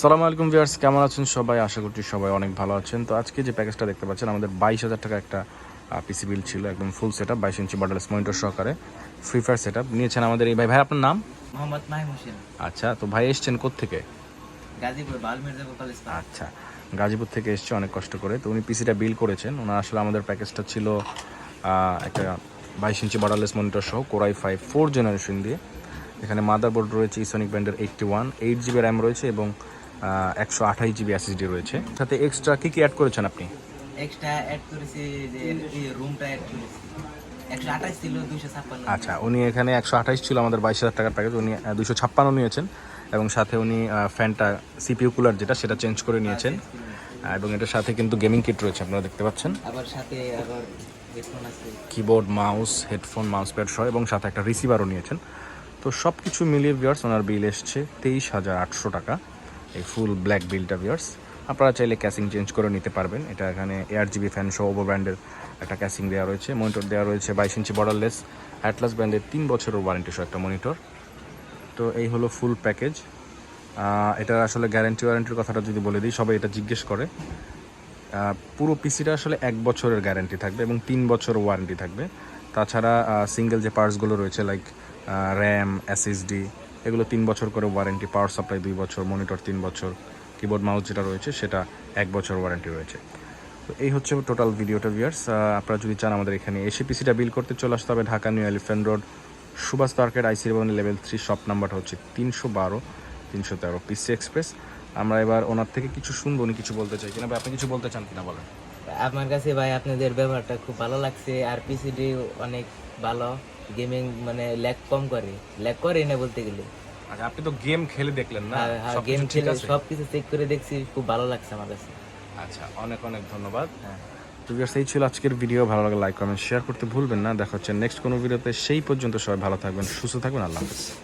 সালামু আলাইকুম ভিউয়ার্স কেমন আছেন সবাই? আশা করছি সবাই অনেক ভালো আছেন। তো আজকে যে প্যাকেজটা দেখতে পাচ্ছেন আমাদের বাইশ হাজার টাকা একটা পিসি বিল ছিল একদম ফুল সেট আপ বাইশ ইঞ্চি বর্ডারলেস মনিটর সহকারে ফ্রি ফায়ার সেট আপ নিয়েছেন আমাদের এই ভাই। ভাই আপনার নাম? মোহাম্মদ মাহিম হোসেন। আচ্ছা তো ভাই এসছেন থেকে গাজীপুর কলেজ আচ্ছা গাজীপুর থেকে এসছে অনেক কষ্ট করে। তো উনি পিসিটা বিল করেছেন। ওনার আসলে আমাদের প্যাকেজটা ছিল একটা বাইশ ইঞ্চি বর্ডারলেস মনিটর সহ core i five four generation দিয়ে। এখানে মাদারবোর্ড রয়েছে ইসনিক ব্যান্ডের eighty one eight GB RAM রয়েছে এবং একশো আঠাশ জিবি এসএসডি রয়েছে। সাথে এক্সট্রা কী কী অ্যাড করেছেন আপনি? এক্সট্রা অ্যাড করেছি যে রুমটা অ্যাড করেছি। একশো আঠাশ ছিল দুইশো ছাপ্পান্ন। আচ্ছা উনি এখানে একশো আঠাশ ছিল আমাদের বাইশ হাজার টাকার প্যাকেজ উনি দুশো ছাপ্পান্ন নিয়েছেন। এবং সাথে উনি ফ্যানটা সিপিইউ কুলার যেটা সেটা চেঞ্জ করে নিয়েছেন। এবং এটার সাথে কিন্তু গেমিং কিট রয়েছে আপনারা দেখতে পাচ্ছেন। আবার সাথে আবার keyboard mouse headphone mouse pad সহ এবং সাথে একটা রিসিভারও নিয়েছেন। তো সব কিছু মিলিয়ে ভিউয়ার্স ওনার বিল এসছে তেইশ হাজার আটশো টাকা। এই ফুল ব্ল্যাক বিলটা ভিউয়ার্স আপনারা চাইলে ক্যাসিং চেঞ্জ করে নিতে পারবেন। এটা এখানে এয়ার জিবি ফ্যান সহ ওভো ব্র্যান্ডের একটা ক্যাসিং দেওয়া রয়েছে। মনিটর দেওয়া রয়েছে বাইশ ইঞ্চি বর্ডারলেস অ্যাটলাস ব্র্যান্ডের তিন বছরের ওয়ারেন্টি সহ একটা মনিটর তো এই হলো ফুল প্যাকেজ এটার আসলে গ্যারেন্টি ওয়ারেন্টির কথাটা যদি বলে দিই, সবাই এটা জিজ্ঞেস করে। পুরো পিসিটা আসলে এক বছরের গ্যারেন্টি থাকবে এবং তিন বছর ওয়ারেন্টি থাকবে। তাছাড়া সিঙ্গেল যে পার্টসগুলো রয়েছে লাইক র্যাম এসএসডি এগুলো তিন বছর করে ওয়ারেন্টি, পাওয়ার সাপ্লাই দুই বছর, মনিটর তিন বছর, কিবোর্ড, মাউস যেটা রয়েছে সেটা এক বছর ওয়ারেন্টি রয়েছে। তো এই হচ্ছে টোটাল ভিডিওটা ভিয়ার্স আপনারা যদি চান আমাদের এখানে এসে পিসিটা বিল করতে চলে আসতে হবে Dhaka new elephant road, Subhash market IC Bhaban level three, shop নাম্বারটা হচ্ছে তিনশো বারো, তিনশো তেরো, পিসি এক্সপ্রেস। আমরা এবার ওনার থেকে কিছু শুনব, উনি কিছু বলতে চাই কিনা আপনি কিছু বলতে চান কিনা বলেন। আমার কাছে ভাই আপনাদের ব্যবহারটা খুব ভালো লাগছে। আর পিসিডি অনেক ভালো। গেমিং মানে ল্যাগ কম করে। ল্যাগ করে না বলতে গেলে। আচ্ছা আপনি তো গেম খেলে দেখলেন না? হ্যাঁ, গেম খেলে আছে? সব কিছু চেক করে দেখছি খুব ভালো লাগছে আমার কাছে। আচ্ছা অনেক অনেক ধন্যবাদ। হ্যাঁ। তো viewers, এই ছিল আজকের ভিডিও ভালো লাগলে লাইক কমেন্ট শেয়ার করতে ভুলবেন না। দেখা হচ্ছে নেক্সট কোনো ভিডিওতে সেই পর্যন্ত সবাই ভালো থাকবেন সুস্থ থাকবেন। আল্লাহ হাফেজ।